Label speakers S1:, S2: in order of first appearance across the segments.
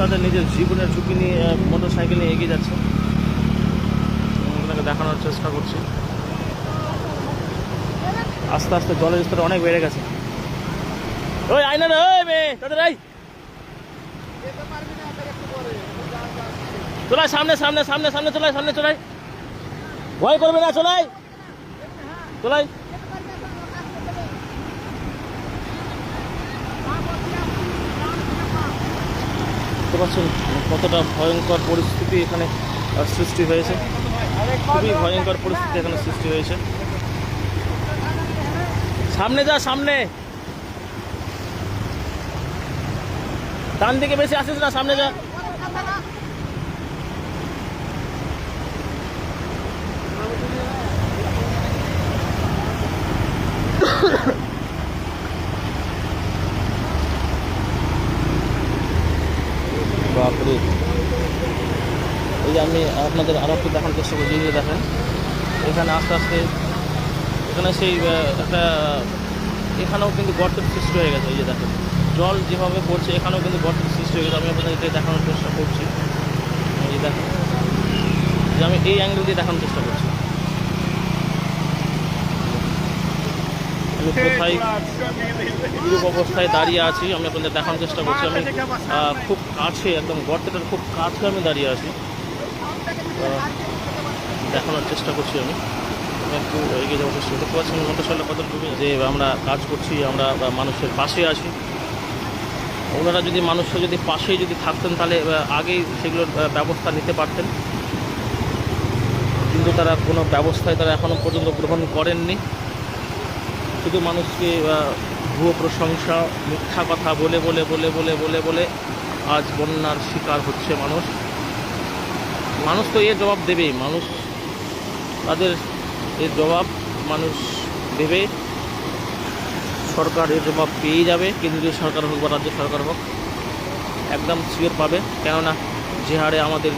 S1: তাদের নিজের জীবনের ঝুঁকি নিয়ে মোটর সাইকেল নিয়ে এগিয়ে যাচ্ছে। আপনাকে দেখানোর চেষ্টা করছি। আস্তে আস্তে জলের স্তর অনেক বেড়ে গেছে। ওই, আয় না ওই মেয়ে, তাদের আই চলাই সামনে সামনে সামনে সামনে চলাই সামনে চলাই ভয় করবে না চলাই চলাই পারছেন কতটা ভয়ঙ্কর পরিস্থিতি এখানে সৃষ্টি হয়েছে? খুবই ভয়ঙ্কর পরিস্থিতি এখানে সৃষ্টি হয়েছে। সামনে যা, সামনে! ডান দিকে বেশি আসিস না, সামনে যা। বাপরে। এই যে আমি আপনাদের আরও একটু দেখানোর চেষ্টা করছি এই যে দেখেন, এখানে আস্তে আস্তে, এখানে সেই একটা, এখানেও কিন্তু গর্তের সৃষ্টি হয়ে গেছে, এই যে দেখেন। জল যেভাবে পড়ছে, এখানেও কিন্তু গর্তের সৃষ্টি হয়ে গেছে। আমি আপনাদের এটাই দেখানোর চেষ্টা করছি। এই যে দেখেন, যে আমি এই অ্যাঙ্গেল দিয়ে দেখানোর চেষ্টা করছি। কোথায় অবস্থায় দাঁড়িয়ে আছি, আমি আপনাদের দেখানোর চেষ্টা করছি। আমি খুব কাছে, একদম গর্তটার খুব কাছে আমি দাঁড়িয়ে আছি। দেখানোর চেষ্টা করছি আমি। একটু এগিয়ে যাওয়ার চেষ্টা করতে পারছি মোটর সাইকেল কত যে আমরা কাজ করছি, আমরা মানুষের পাশে আছি। ওনারা যদি মানুষের যদি পাশেই যদি থাকতেন, তাহলে আগেই সেগুলোর ব্যবস্থা নিতে পারতেন। কিন্তু তারা কোনো ব্যবস্থায় তারা এখনও পর্যন্ত গ্রহণ করেননি। শুধু মানুষকে ভুয়ো প্রশংসা, মিথ্যা কথা বলে বলে বলে বলে বলে বলে আজ বন্যার শিকার হচ্ছে মানুষ। মানুষ তো এর জবাব দেবেই। মানুষ তাদের এর জবাব মানুষ দেবে। সরকার এর জবাব পেয়ে যাবে। কেন্দ্রীয় সরকার হোক বা রাজ্য সরকার হোক, একদম শিওর পাবে। কেননা যে হারে আমাদের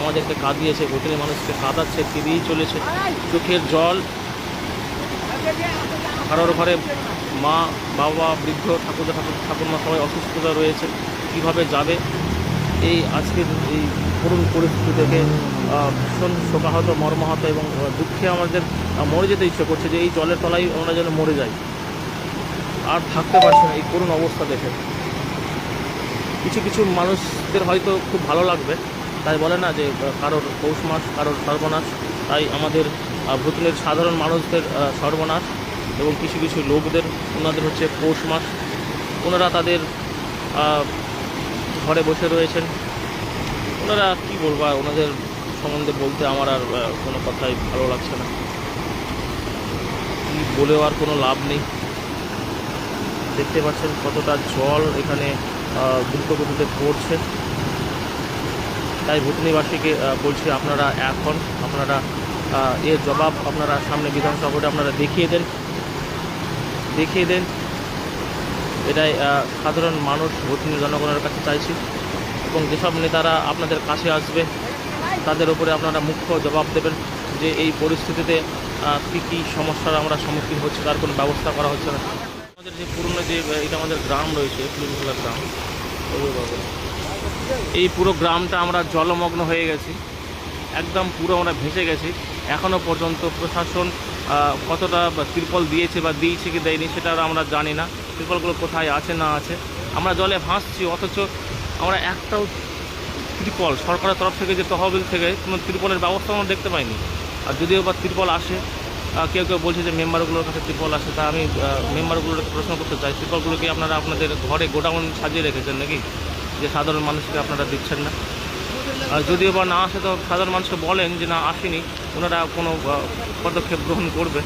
S1: আমাদেরকে কাঁদিয়েছে ভুতনি মানুষকে কাঁদাচ্ছে ফিরিয়েই চলেছে। চোখের জল কারোর ঘরে মা, বাবা, বৃদ্ধ ঠাকুর ঠাকুর, ঠাকুরমা সবাই অসুস্থতা রয়েছে। কীভাবে যাবে? এই আজকের এই করুণ পরিস্থিতি থেকে ভীষণ শোকাহত, মর্মাহত এবং দুঃখে আমাদের মরে যেতে ইচ্ছে করছে যে এই জলের তলায় আমরা যেন মরে যাই। আর থাকতে পারছি না এই করুণ অবস্থা দেখে। কিছু কিছু মানুষদের হয়তো খুব ভালো লাগবে। তাই বলে না যে কারোর পৌষ মাস, কারোর সর্বনাশ। তাই আমাদের আহ, ভুতনের সাধারণ মানুষদের সর্বনাশ এবং কিছু কিছু লোকদের ওনাদের হচ্ছে পৌষ মাস। ওনারা তাদের ঘরে বসে রয়েছেন। ওনারা কি বলব আর ওনাদের সম্বন্ধে বলতে আমার আর কোনো কথাই ভালো লাগছে না। কি বলেও আর কোনো লাভ নেই। দেখতে পাচ্ছেন কতটা জল এখানে দ্রুত গতিতে পড়ছে। তাই ভুতনিবাসীকে বলছি আপনারা এখন আপনারা এর জবাব আপনারা সামনে বিধানসভা ভোটে আপনারা দেখিয়ে দেন। দেখিয়ে দেন। এটাই সাধারণ মানুষ ভুতনি জনগণের কাছে চাইছি। এবং যেসব নেতারা আপনাদের কাছে আসবে, তাদের উপরে আপনারা মুখ্য জবাব দেবেন যে এই পরিস্থিতিতে কী কী সমস্যার আমরা সম্মুখীন হচ্ছি, তার কোনো ব্যবস্থা করা হচ্ছে না। আমাদের যে পুরনো যে এটা আমাদের গ্রাম রয়েছে ফুলতলা গ্রাম। এই পুরো গ্রামটা আমরা জলমগ্ন হয়ে গেছি। একদম পুরো আমরা ভেসে গেছি। এখনও পর্যন্ত প্রশাসন কতটা তিরপল দিয়েছে বা দিয়েছে কি দেয়নি সেটা আমরা জানি না। তিরপলগুলো কোথায় আছে না আছে। আমরা জলে ভাসছি, অথচ আমরা একটাও ত্রিপল সরকারের তরফ থেকে যে তহবিল থেকে কোনো ত্রিপলের ব্যবস্থা আমরা দেখতে পাইনি। আর যদিও বা ত্রিপল আসে কেউ কেউ বলছে যে মেম্বারগুলোর কাছে ত্রিপল আসে, তা আমি মেম্বারগুলোর প্রশ্ন করতে চাই, ত্রিপলগুলো কি আপনারা আপনাদের ঘরে গোডাউন সাজিয়ে রেখেছেন নাকি? যে সাধারণ মানুষকে আপনারা দিচ্ছেন না? যদিও বা না আসে, তো সাধারণ মানুষকে বলেন যে না, আসেনি। ওনারা কোনো পদক্ষেপ গ্রহণ করবে।